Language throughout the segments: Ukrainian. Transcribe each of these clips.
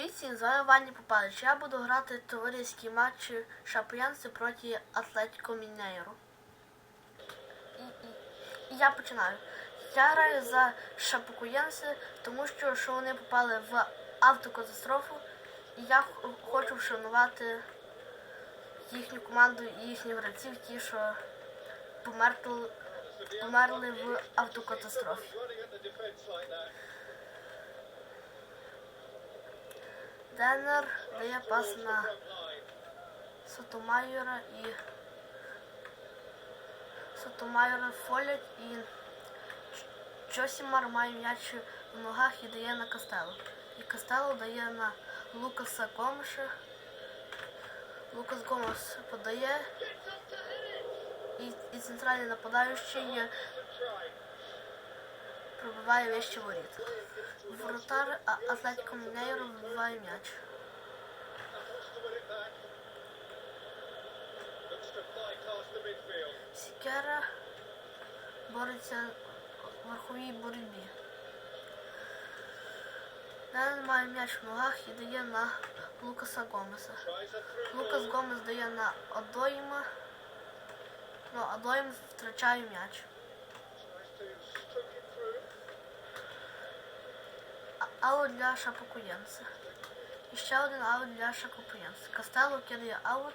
Привіт всім, з вами Ваня Попадич. Я буду грати товариські матчі Шапоянси проти Атлетіко Мінейру. І, я починаю. Я граю за Шапокуєнси, тому що, що вони попали в автокатастрофу, і я хочу вшанувати їхню команду і їхніх гравців, ті, що померли, померли в автокатастрофі. Денер дає пас на Сотомайора і Сотомайора фолять і Чосімар має м'яч в ногах і дає на Кастело. І Кастело дає на Лукаса Гомеша. Лукас Гомес подає. І, і центральний нападаючий пробиває вище воріт. Воротар Атлетико Мінейро вибиває м'яч. Сікера бореться в верховій боротьбі. Ден має м'яч в ногах і дає на Лукаса Гомеса. Лукас Гомес дає на Адоїма. Ну, Адоїм втрачає м'яч. Аут для Шапокуєнца. І ще один аут для Шапокуєнца. Кастело кидає аут.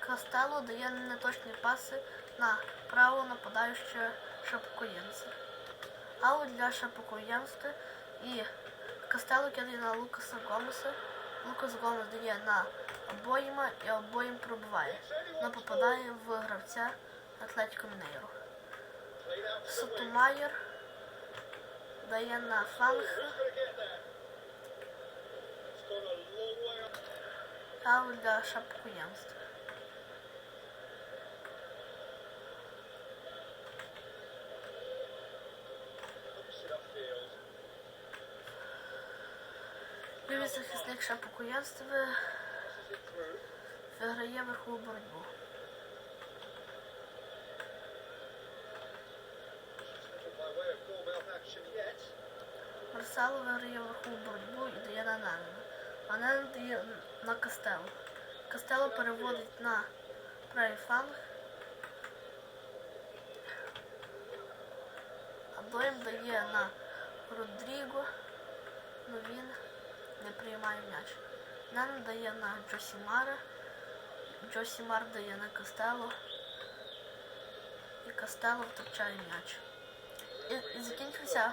Кастело дає неточні паси на право нападаючого Шапокуєнца. Аут для Шапокуєнца і Кастело кидає на Лукаса Гомеса. Лукас Гомес дає на обоїма і обоїм пробиває. Но попадає в гравця Атлетико Мінейро. Сотомайер дає на фланг. Аут для Шапокуєнства. Лівий захисник Шапокуєнства виграє верхову боротьбу. Марсало виграє верхову боротьбу і дає на Нанена. А Нанен дає на Кастело. Кастело переводить на правий фланг. А Доєм дає на Родріго, але він не приймає м'яч. Нанен дає на Джосімара. Джосімар дає на Кастело. І Кастело втрачає м'яч. І, і закінчився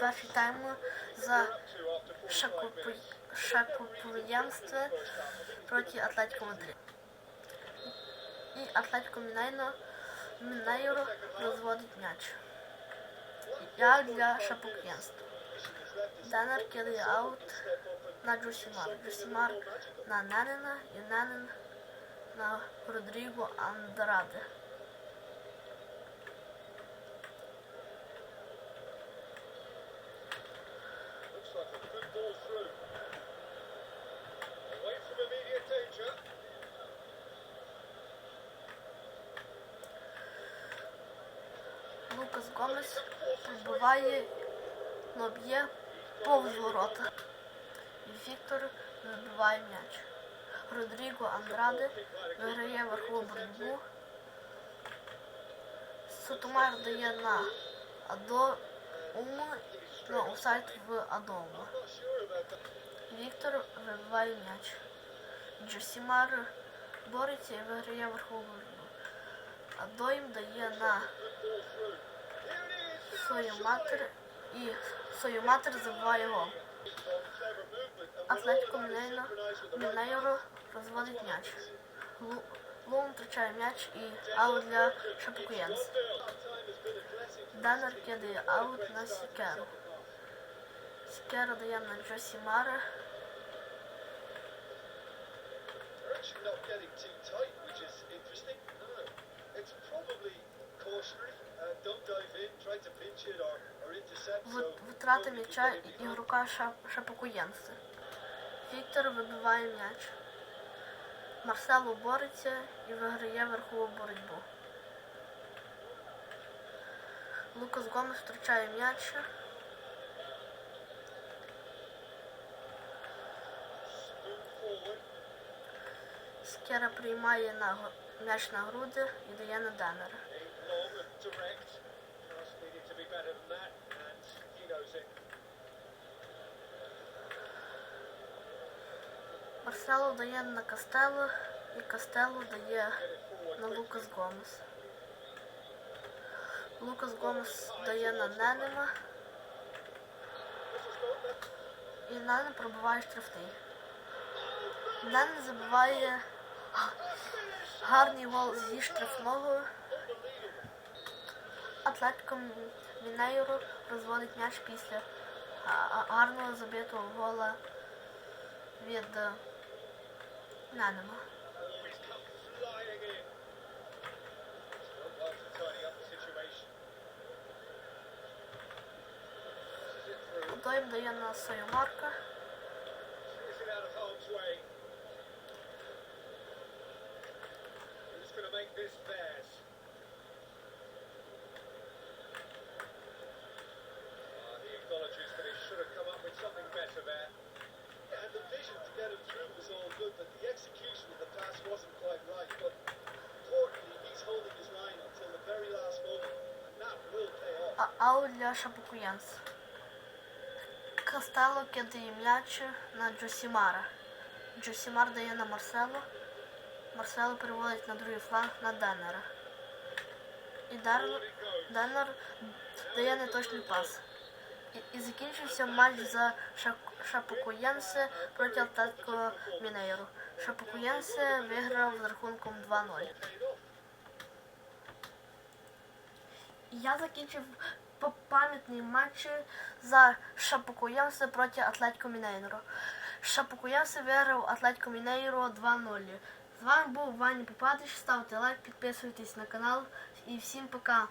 перший тайм за Шакопуєнство проти Атлетико Мадрид. І Атлетико Мінейно Мінейро розводить м'яч. Я для Шапок'янства. Денер кидає аут на Джусімар. Джусімар на Ненена і Ненен на Родріго Андраде. Лукас Гомес пробиває, но б'є повз ворота. Віктор вибиває м'яч. Родріго Андраде виграє верхову боротьбу. Сотомар дає на Адоуму, ну, офсайд в Адоуму. Not sure about that. Віктор вибиває м'яч. Джосімар бореться і виграє верхову боротьбу. Адоїм дає на свою матір і свою матір забиває гол. Атлетико Мінейро розводить м'яч. Лу- Лун втрачає м'яч і аут для Шапокуєнс. Данер кидає аут на Сікеру. Сікера дає на Джосімара. They're So В- Витрата nobody can м'яча ігрока Шап- Віктор вибиває м'яч. Марсело бореться і виграє верхову боротьбу. Лукас Гомес втрачає м'яч. Скера приймає на м'яч на груди і дає на Деннера. Марсело дає на Кастело і Кастело дає на. Лукас Гомес. Лукас Гомес дає на Ненема і Нен пробиває штрафний. Нен забиває гарний гол зі штрафного. Unbelievable. Мінейро розводить м'яч після гарного забитого гола від е, Ненема. Oh, he's come flying in. Still time to tidy up the situation. Passes it through. Той дає на to make this theirs? Аут для Шапокуянс. Кастело кидає м'яч на Джосімара. Джосімар дає на Марсело. Марсело переводить на другий фланг на Деннера. І. Деннер дає неточний пас. І, і закінчився матч за Шапокуєнсе проти Атлетико Мінейро. Шапокуєнсе виграв з рахунком 2-0. Я закінчив п- пам'ятні за Шапокуєнсе проти Атлетико Мінейро. Шапокуєнсе виграв Атлетико Мінейро 2-0. З вами був Ваня Попадич. Ставте лайк, підписуйтесь на канал і всім пока.